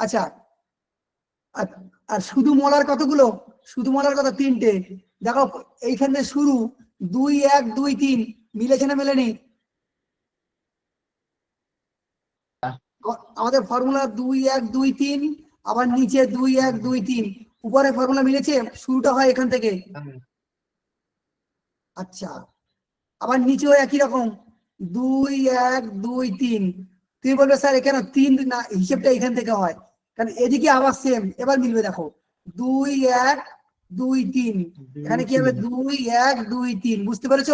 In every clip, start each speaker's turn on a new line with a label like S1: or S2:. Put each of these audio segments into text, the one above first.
S1: আচ্ছা আর শুধু মলার কতগুলো? শুধু মলার কথা তিনটে। দেখো, এইখান থেকে শুরু, দুই, এক, দুই, তিন, মিলেছে না মেলেনি? আমাদের ফর্মুলা দুই, এক, দুই, তিন, আবার নিচে দুই, এক, দুই, তিন। উপরে ফর্মুলা মিলেছে, শুরুটা হয় এখান থেকে। আচ্ছা আবার নিচেও একই রকম। দুই, এক, দুই, তিন। তুমি বলবে, স্যার, এখানে তিন না, হিসেবটা এখান থেকে হয়। কারণ এদিকে আবার সেম এবার মিলবে দেখো। দুই এক দুই তিন। এখানে কি হবে? দুই এক দুই তিন। বুঝতে পেরেছ?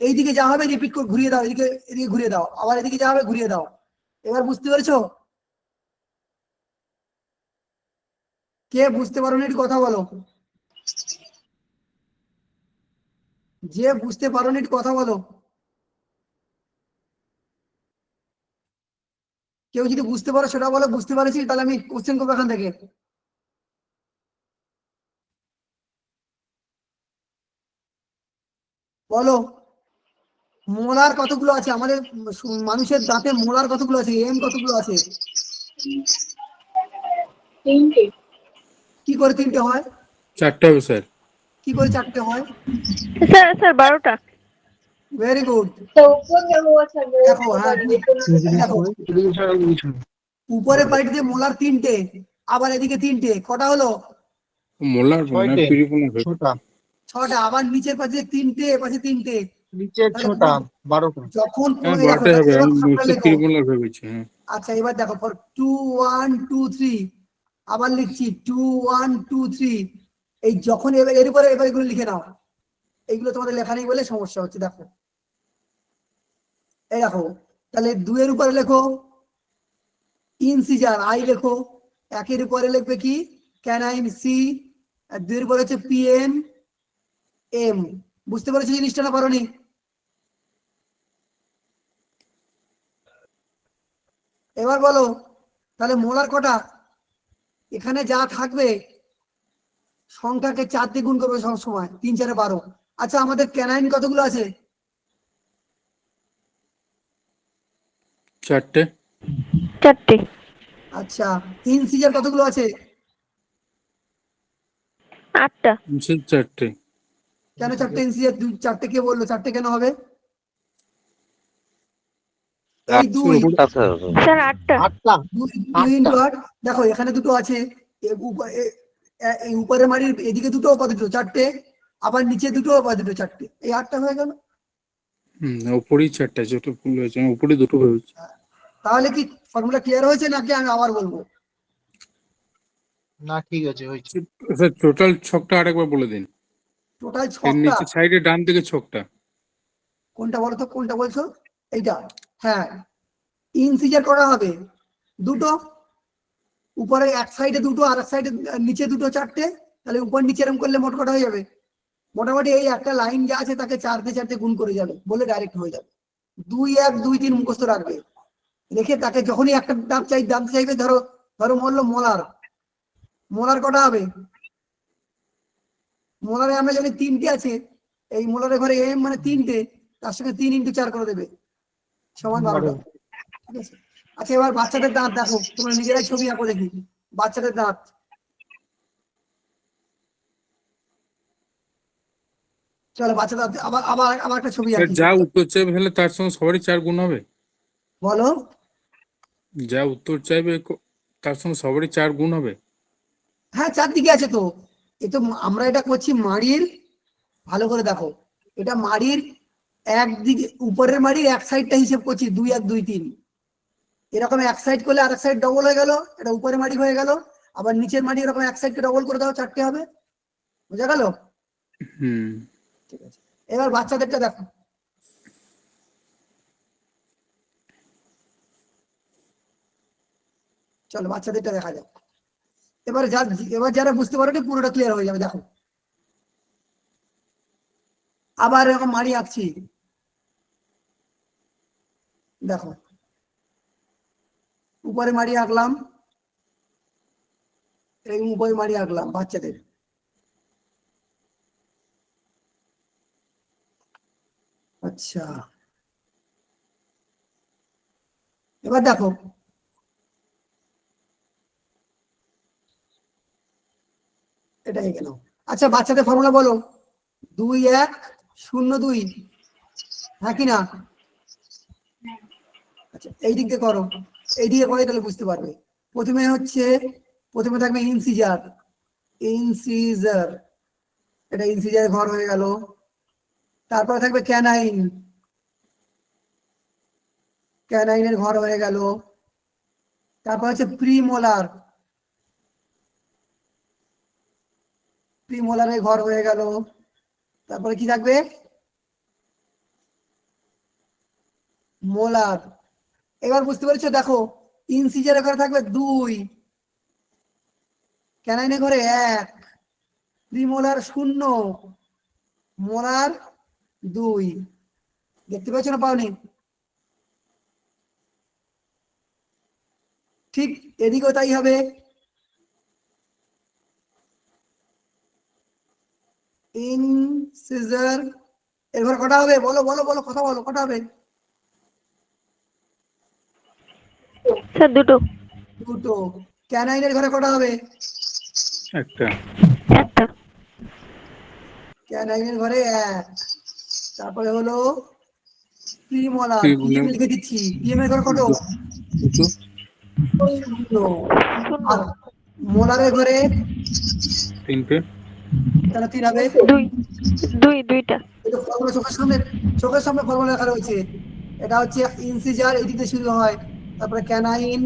S1: এইদিকে যা হবে রিপিট করে ঘুরিয়ে দাও এদিকে এদিকে ঘুরিয়ে দাও। আবার এদিকে যা হবে ঘুরিয়ে দাও। এবার বুঝতে পেরেছ? কে বুঝতে পারো না একটু কথা বলো? যে বুঝতে পারো না একটু কথা বলো। কেউ যদি বুঝতে পারো সেটা বলো বুঝতে পারছি তাহলে আমি কোশ্চেন করব এখান থেকে। বলো মোলার কতগুলো আছে? আমাদের মানুষের দাঁতে মোলার কতগুলো আছে? এম কতগুলো আছে? কি করে তিনটে হয়?
S2: চারটে হবে স্যার।
S1: কি করে চারটে হয়?
S3: স্যার স্যার বারোটা।
S1: ভেরি গুড
S4: তো উপর আচ্ছা
S1: দেখো হ্যাঁ দেখো। উপরে পাইটিতে মোলার তিনটে আবার এদিকে তিনটে কটা হলো?
S2: মোলার
S5: ছোটা।
S1: আবার নিচের পাশে তিনটে পাশে তিনটে।
S2: হ্যাঁ হ্যাঁ
S1: আচ্ছা এবার দেখো for two one two three আবার লিখছি টু ওয়ান টু থ্রি এই যখন এবার এর উপরে এবার এগুলো লিখে নাও। এইগুলো তোমাদের লেখা নেই বলে সমস্যা হচ্ছে, দেখো। এই দেখো, তাহলে দুয়ের উপরে লেখো ইনসিজার আই লেখো। একের উপরে লিখবে কি? ক্যান ক্যানাইন সি আর দুইয়ের উপরে হচ্ছে পি এম এম বুঝতে পেরেছ জিনিসটা না পারোনি? এবার বলো, তাহলে মোলার কটা? এখানে যা থাকবে, সংখ্যাকে চার দিয়ে গুণ করবে সব সময়, তিন চারে বারো। আচ্ছা আমাদের ক্যানাইন কতগুলো আছে?
S2: চারটে।
S3: চারটে।
S1: আচ্ছা ইনসিজার কতগুলো আছে?
S3: আটটা।
S2: চারটে।
S1: কেন চারটে ইনসিজার দুই চারটে কে বলল? চারটে কেন হবে? দেখো এখানে দুটো আছে। এ উপ- এ- এ- এই উপরের মাড়ির এদিকে দুটো দুটো চারটে। আবার নিচে দুটো পা দুটো চারটে। এই আটটা হয়ে গেল।
S2: হুম ওপরেই চারটে ছোট ফুল হয়েছে আমি উপরে দুটো ভেবেছি
S1: তাহলে কি ফর্মুলা ক্লিয়ার হয়েছে নাকি আমি আবার বলব?
S5: না ঠিক আছে হয়েছে।
S2: স্যার টোটাল ছকটা আরেকবার বলে দিন।
S1: টোটাল
S2: নিচে সাইডে ডান দিকে ছকটা।
S1: কোনটা বলো তো কোনটা বলছো? এইটা। হ্যাঁ ইনসিজার করা হবে। দুটো। উপরে এক সাইডে দুটো আর এক সাইডে নিচে দুটো চারটে। তাহলে উপর নিচে এরকম করলে মোট কটা হয়ে যাবে? মোটামুটি এই একটা লাইন যা আছে তাকে চারটে চারটে গুণ করে যাবে বলে ডাইরেক্ট হয়ে যাবে। দুই এক দুই তিন মুখস্থ রাখবে। রেখে তাকে যখনই একটা দাম চাই দাম চাইবে ধরো ধরো বলল মোলার। মোলার কটা হবে? মোলারে আমরা জানি তিনটে আছে। এই মোলারের ঘরে এম মানে তিনটে তার সঙ্গে তিন ইন্টু চার করে দেবে। সমান বারোটা। ঠিক আছে? আচ্ছা এবার বাচ্চাদের দাঁত দেখো। তোমরা নিজেরাই ছবি আঁকো দেখি। বাচ্চাদের দাঁত। চলো বাচ্চাদের আবার আবার আবার একটা ছবি আঁকি।
S2: যা উত্তর চাইবে তাহলে তার সঙ্গে সবারই চার গুণ হবে।
S1: বলো।
S2: যা উত্তর চাইবে তার সঙ্গে সবারই চার গুণ হবে।
S1: হ্যাঁ চারদিকে আছে তো। এ তো আমরা এটা করছি মাড়ির ভালো করে দেখো। এটা মাড়ির একদিকে উপরের মাড়ির এক সাইডটা হিসেব করছি দুই এক দুই তিন। এরকম এক সাইড করলে আর এক সাইড ডবল হয়ে গেল এটা উপরের মাড়ি হয়ে গেল। আবার নিচের মাড়ি এরকম এক সাইডকে ডবল করে দাও চারটে হবে। বোঝা গেল?
S2: হুম।
S1: ঠিক আছে। এবার বাচ্চাদেরটা দেখো। চলো, বাচ্চাদেরটা দেখা যাক। এবার যা, এবার যারা বুঝতে পারেনি, পুরোটা ক্লিয়ার হয়ে যাবে, দেখো। আবার এরকম মাড়ি আঁকছি। দেখো। উপরে মাড়ি আঁকলাম। এই উপরে মাড়ি আঁকলাম বাচ্চাদের। আচ্ছা। এবার দেখো। এটা গেল। আচ্ছা বাচ্চাদের ফর্মুলা বলো। দুই এক, শূন্য দুই। হ্যাঁ কি না? আচ্ছা এই দিকে দিয়ে করো। এই দিকে করে তাহলে বুঝতে পারবে। প্রথমে হচ্ছে, প্রথমে থাকবে ইনসিজার ইনসিজার এটা ইনসিজার ঘর হয়ে গেল। তারপরে থাকবে ক্যানাইন। ক্যানাইনের ঘর হয়ে গেল। তারপর হচ্ছে প্রিমোলার। প্রিমোলারের ঘর হয়ে গেল। তারপরে কি থাকবে? মোলার। এবার বুঝতে পেরেছ? দেখো ইনসিজারের ঘরে থাকবে দুই। ক্যানাইনের ঘরে এক। প্রিমোলার শূন্য। মোলার দুই। দেখতে পাচ্ছ না পাওনি? ঠিক এদিকেও তাই হবে। Incisor. এবার কটা হবে? বলো বলো বলো কথা বলো কটা হবে?
S3: স্যার দুটো।
S1: দুটো। ক্যানাইনের ঘরে কটা হবে?
S2: একটা।
S3: একটা।
S1: ক্যানাইনের ঘরে এক। তারপরে হলো প্রিমোলা। পিএম লিখে দিচ্ছি পিএম এর কত?
S2: দুটো।
S1: দুটো।
S3: শূন্য
S1: আর মোলারের ঘরে?
S2: তিনটে।
S1: তাহলে তিন হবে।
S3: দুই দুই দুইটা।
S1: এটা ফর্মুলা চোখের সামনে চোখের সামনে ফর্মুলা লেখা রয়েছে। এটা হচ্ছে ইনসিজার এদিকে শুরু হয়। তারপরে ক্যানাইন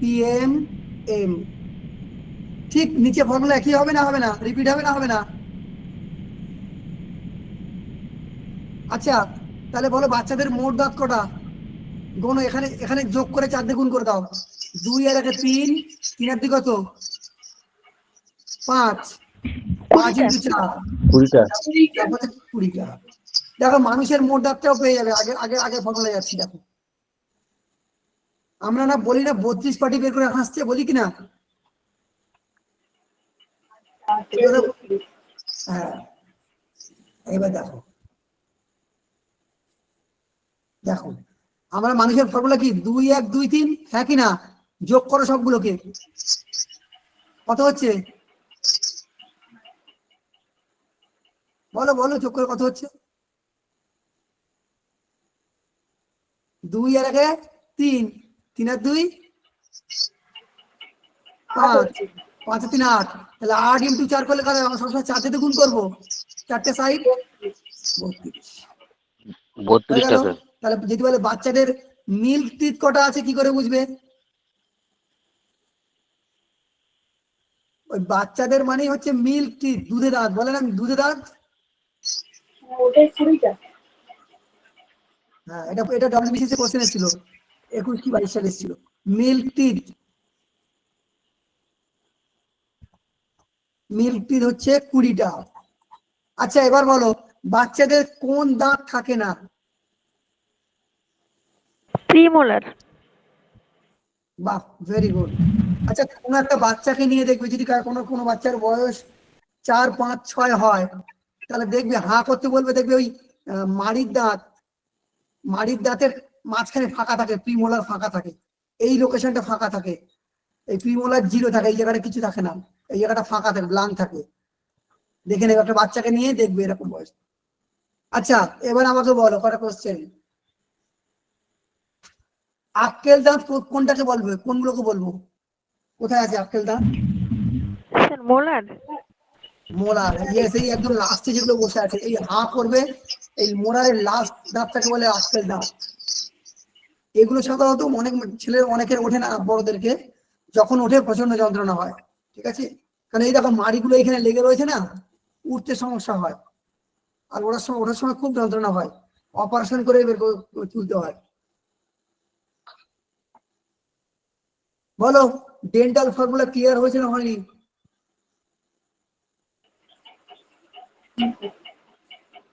S1: পিএম এম। ঠিক নিচে ফর্মুলা একই হবে না হবে না? রিপিট হবে না হবে না? আচ্ছা তাহলে বলো বাচ্চাদের মোট দাঁত কটা? গোনো এখানে এখানে যোগ করে চার দিয়ে গুণ করে দাও। দুই আর একে তিন তিন আর কত? পাঁচ। পাঁচ ইন্টু চার।
S5: কুড়িটা।
S1: দেখো মানুষের মোট দাঁতটাও পেয়ে যাবে। আগে আগে আগে ফর্মুলা যাচ্ছি দেখো। আমরা না বলি না বত্রিশ পার্টি বের করে হাসছে বলি কিনা? হ্যাঁ। এবার দেখো। দেখো আমরা মানুষের ফর্মুলা কি? দুই এক দুই তিন? হ্যাঁ কিনা যোগ করো সবগুলোকে। কত হচ্ছে? বলো বলো যোগ করে কত হচ্ছে? দুই আর একে তিন। তিন আর দুই? পাঁচ। পাঁচ তিন আট। তাহলে আট ইন্টু চার করলে কত আমরা সবসময় চারটে দিয়ে গুণ করব। চারটে সাইড বত্রিশ।
S6: বত্রিশটা? স্যার
S1: তাহলে যদি বলে বাচ্চাদের মিল্ক টিথ কটা আছে কি করে বুঝবে? ওই বাচ্চাদের মানেই হচ্ছে মিল্ক টিথ দুধে দাঁত বলে না দুধে দাঁত হ্যাঁ এটা এটা কোশ্চেন ছিল একুশ কি বাইশ সালে ছিল মিল্ক টিথ মিল্ক টিথ হচ্ছে কুড়িটা। আচ্ছা এবার বলো বাচ্চাদের কোন দাঁত থাকে না?
S3: প্রিমোলার
S1: বাহ ভেরি গুড আচ্ছা কোন একটা বাচ্চাকে নিয়ে দেখবে, যদি কোনো কোনো বাচ্চার বয়স চার, পাঁচ, ছয় হয়, তাহলে দেখবে, হাঁ করতে বলবে, দেখবে ওই মাড়ির দাঁত, মাড়ির দাঁতের মাঝখানে ফাঁকা থাকে প্রিমোলার ফাঁকা থাকে, এই লোকেশনটা ফাঁকা থাকে, এই প্রিমোলার জিরো থাকে, এই জায়গাটা কিছু থাকে না, এই জায়গাটা ফাঁকা থাকে ব্লাঙ্ক থাকে। দেখে নেবে, একটা বাচ্চাকে নিয়ে দেখবে এরকম বয়স। আচ্ছা এবার আমাকে বলো, কটা কোশ্চেন আক্কেল দাঁত কোনটাকে বলবে? কোনগুলোকে বলব? কোথায় আছে আক্কেল দাঁত
S3: মোলার।
S1: মোলার। ইয়েস এই একদম লাস্টে যেগুলো বসে আছে এই হা করবে এই মোলারের লাস্ট দাঁতটাকে বলে আক্কেল দাঁত এগুলো সাধারণত অনেক ছেলে অনেকের ওঠে না বড়দেরকে যখন ওঠে প্রচণ্ড যন্ত্রণা হয় ঠিক আছে? কারণ এই দেখো মাড়িগুলো এখানে লেগে রয়েছে না উঠতে সমস্যা হয়। আর ওঠার সময় ওঠার সময় খুব যন্ত্রণা হয়। অপারেশন করে বের করে তুলতে হয়। বলো ডেন্টাল ফর্মুলা ক্লিয়ার হয়েছে না হয়নি